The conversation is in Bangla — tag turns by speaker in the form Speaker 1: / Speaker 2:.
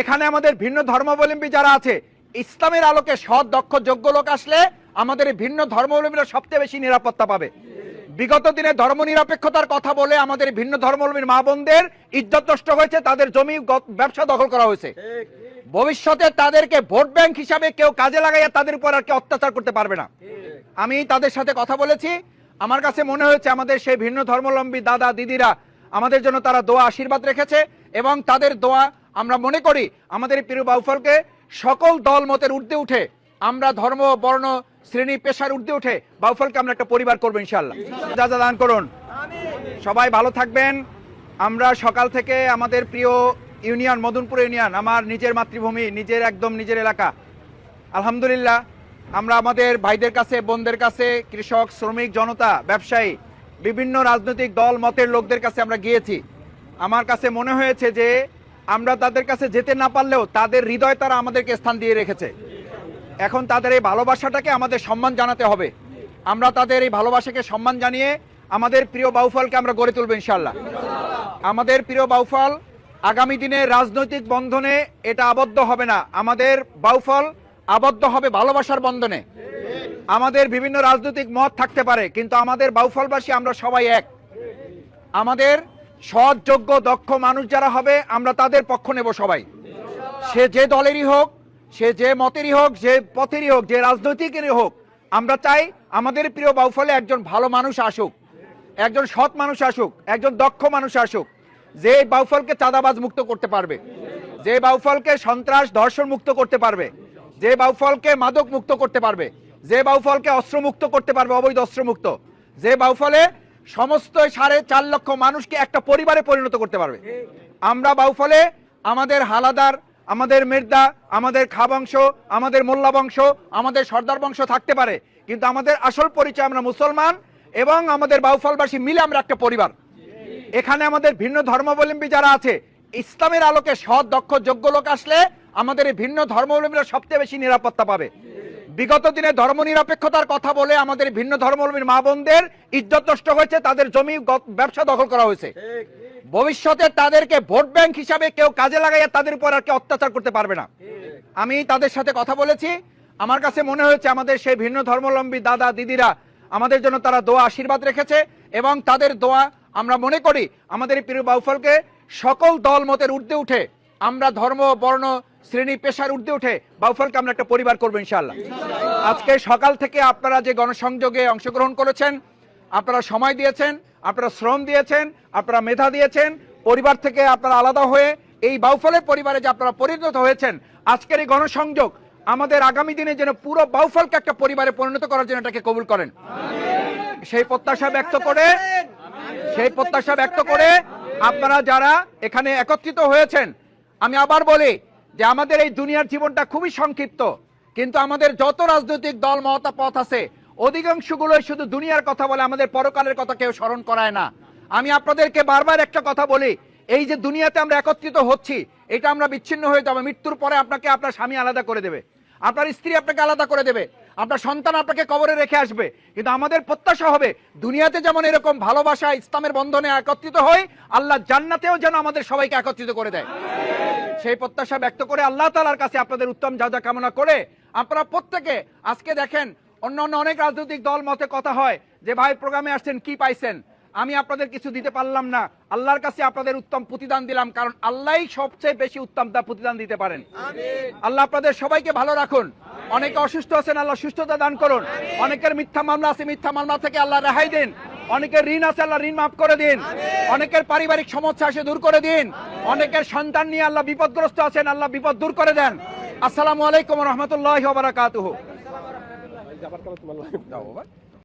Speaker 1: এখানে আমাদের ভিন্ন ধর্মাবলম্বী যারা আছে, ইসলামের আলোকে সৎ, দক্ষ, যোগ্য লোক আসলে আমাদের ভিন্ন ধর্মাবলম্বীরা সবচেয়ে বেশি নিরাপত্তা পাবে। বিগত দিনে ধর্ম নিরপেক্ষতার কথা বলে আমাদের ভিন্ন ধর্মাবলম্বীর মা বোনদের ইজ্জত নষ্ট হয়েছে, তাদের জমি ব্যবসা দখল করা হয়েছে। ভবিষ্যতে তাদেরকে ভোট ব্যাংক হিসাবে কেউ কাজে লাগাইয়া তাদের উপর আর কেউ অত্যাচার করতে পারবে না। আমি তাদের সাথে কথা বলেছি। আমার কাছে মনে হয়েছে আমাদের সেই ভিন্ন ধর্মাবলম্বী দাদা, দিদিরা আমাদের জন্য তারা দোয়া, আশীর্বাদ রেখেছে এবং তাদের দোয়া আমরা মনে করি আমাদের প্রিয় বাউফলকে সকল দল মতের ঊর্ধ্বে উঠে, আমরা ধর্ম, বর্ণ, শ্রেণি, পেশার ঊর্ধ্বে উঠে বাউফলকে আমরা একটা পরিবার করব ইনশাল্লাহ যা যা দান করুন। সবাই ভালো থাকবেন। আমরা সকাল থেকে আমাদের প্রিয় ইউনিয়ন, মদনপুর ইউনিয়ন, আমার নিজের মাতৃভূমি, নিজের একদম নিজের এলাকা। আলহামদুলিল্লাহ, আমরা আমাদের ভাইদের কাছে, বোনদের কাছে, কৃষক, শ্রমিক, জনতা, ব্যবসায়ী, বিভিন্ন রাজনৈতিক দল, মতের লোকদের কাছে আমরা গিয়েছি। আমার কাছে মনে হয়েছে যে আমরা তাদের কাছে যেতে না পারলেও তাদের হৃদয় তারা আমাদেরকে স্থান দিয়ে রেখেছে। এখন তাদের এই ভালোবাসাটাকে আমাদের সম্মান জানাতে হবে। আমরা তাদের এই ভালোবাসাকে সম্মান জানিয়ে আমাদের প্রিয় বাউফলকে আমরা গড়ে তুলবো ইনশাল্লাহ আমাদের প্রিয় বাউফল আগামী দিনে রাজনৈতিক বন্ধনে এটা আবদ্ধ হবে না। আমাদের বাউফল আবদ্ধ হবে ভালোবাসার বন্ধনে। আমাদের বিভিন্ন রাজনৈতিক মত থাকতে পারে, কিন্তু আমাদের বাউফলবাসী আমরা সবাই এক। আমাদের সৎ যোগ্য দক্ষ মানুষ যারা হবে, আমরা তাদের পক্ষ নেব সবাই। সে যে দলেরই হোক, সে যে মতেরই হোক, যে পথেরই হোক, যে রাজনৈতিকেরই হোক, আমরা চাই আমাদের প্রিয় বাউফলে একজন ভালো মানুষ আসুক, একজন সৎ মানুষ আসুক, একজন দক্ষ মানুষ আসুক, যে বাউফলকে চাঁদাবাজ মুক্ত করতে পারবে, যে বাউফলকে সন্ত্রাস ধর্ষণ মুক্ত করতে পারবে, যে বাউফলকে মাদক মুক্ত করতে পারবে, যে বাউফলকে অস্ত্র মুক্ত করতে পারবে, অবৈধ অস্ত্র মুক্ত যে বাউফলে সমস্ত সাড়ে চার লক্ষ মানুষকে একটা পরিবারে পরিণত করতে পারবে। আমরা বাউফলে আমাদের হালাদার আমাদের মির্দা আমাদের খা বংশ আমাদের মোল্লা বংশ আমাদের সর্দার বংশ থাকতে পারে। কিন্তু আমাদের আসল পরিচয় আমরা মুসলমান এবং আমাদের বাউফলবাসী মিলে আমরা একটা পরিবার। এখানে আমাদের ভিন্ন ধর্মাবলম্বী যারা আছে ইসলামের আলোকে সৎ দক্ষ যোগ্য লোক আসলে আমাদের এই ভিন্ন ধর্মাবলম্বীরা সবচেয়ে বেশি নিরাপত্তা পাবে। বিগত দিনে ধর্ম নিরপেক্ষতার কথা বলে আমাদের ভিন্ন ধর্মাবলম্বীর মা বোনদের ইজ্জত নষ্ট হয়েছে, তাদের জমি ব্যবসা দখল করা হয়েছে। ভবিষ্যতে তাদেরকে ভোট ব্যাংক হিসাবে কেউ কাজে লাগাইয়া তাদের উপর আর কেউ অত্যাচার করতে পারবে না। আমি তাদের সাথে কথা বলেছি। আমার কাছে মনে হয়েছে আমাদের সেই ভিন্ন ধর্মাবলম্বী দাদা, দিদিরা আমাদের জন্য তারা দোয়া, আশীর্বাদ রেখেছে এবং তাদের দোয়া আমরা মনে করি আমাদের প্রিয় বাউফলকে সকল দল মতের ঊর্ধ্বে উঠে আমরা ধর্ম, বর্ণ শ্রেণি পেশার ঊর্ধ্বে উঠে বাউফলকে আমরা একটা পরিবার করব ইনশাল্লাহ আজকে সকাল থেকে আপনারা যে গণসংযোগে অংশগ্রহণ করেছেন, আপনারা সময় দিয়েছেন, আপনারা শ্রম দিয়েছেন, আপনারা মেধা দিয়েছেন, পরিবার থেকে আপনারা আলাদা হয়ে এই বাউফলের পরিবারে যে আপনারা পরিণত হয়েছেন, আজকের এই গণসংযোগ আমাদের আগামী দিনে যেন পুরো বাউফলকে একটা পরিবারে পরিণত করার জন্য এটাকে কবুল করেন। সেই প্রত্যাশা ব্যক্ত করে, সেই প্রত্যাশা ব্যক্ত করে আপনারা যারা এখানে একত্রিত হয়েছেন, আমি আবার বলি যে আমাদের এই দুনিয়ার জীবনটা খুবই সংক্ষিপ্ত, কিন্তু আমাদের যত রাজনৈতিক দল মহতা পথ আছে, অধিকাংশগুলোই শুধু দুনিয়ার কথা বলে আমাদের পরকালের কথা কেউ স্মরণ করায় না। আমি আপনাদেরকে বারবার একটা কথা বলি, এই যে দুনিয়াতে আমরা একত্রিত হচ্ছি, এটা আমরা বিচ্ছিন্ন হয়ে যাব, মৃত্যুর পরে আপনাকে আপনার স্বামী আলাদা করে দেবে, আপনার স্ত্রী আপনাকে আলাদা করে দেবে, আপনার সন্তান আপনাকে কবরে রেখে আসবে, কিন্তু আমাদের প্রত্যাশা হবে দুনিয়াতে যেমন এরকম ভালোবাসা, ইসলামের বন্ধনে একত্রিত হই, আল্লাহ জান্নাতেও যেন আমাদের সবাইকে একত্রিত করে দেয়। সেই প্রত্যাশা ব্যক্ত করে আল্লাহ তালার কাছে আপনাদের উত্তম যা যা কামনা করে, আপনারা প্রত্যেকে আজকে দেখেন, অন্য অন্য অনেক রাজনৈতিক দল মতে কথা হয় যে, ভাই, প্রোগ্রামে আসছেন, কি পাইছেন? আমি আপনাদের কিছু দিতে পারলাম না। আল্লাহর কাছে আপনাদের উত্তম প্রতিদান দিলাম, কারণ আল্লাহই সবচেয়ে বেশি উত্তম তা প্রতিদান দিতে পারেন। আল্লাহ আপনাদের সবাইকে ভালো রাখুন। অনেকে অসুস্থ আছেন, আল্লাহ সুস্থতা দান করুন। অনেকের মিথ্যা মামলা আছে, মিথ্যা মামলা থেকে আল্লাহ রেহাই দিন। অনেকের ঋণ আছে আল্লাহ ঋণ মাফ করে দিন। অনেকের পারিবারিক সমস্যা আছে দূর করে দিন। অনেকের সন্তান নিয়ে আল্লাহ বিপদগ্রস্ত আছেন আল্লাহ বিপদ দূর করে দেন। আসসালামু আলাইকুম রহমতুল্লাহ বারাকাতুহু।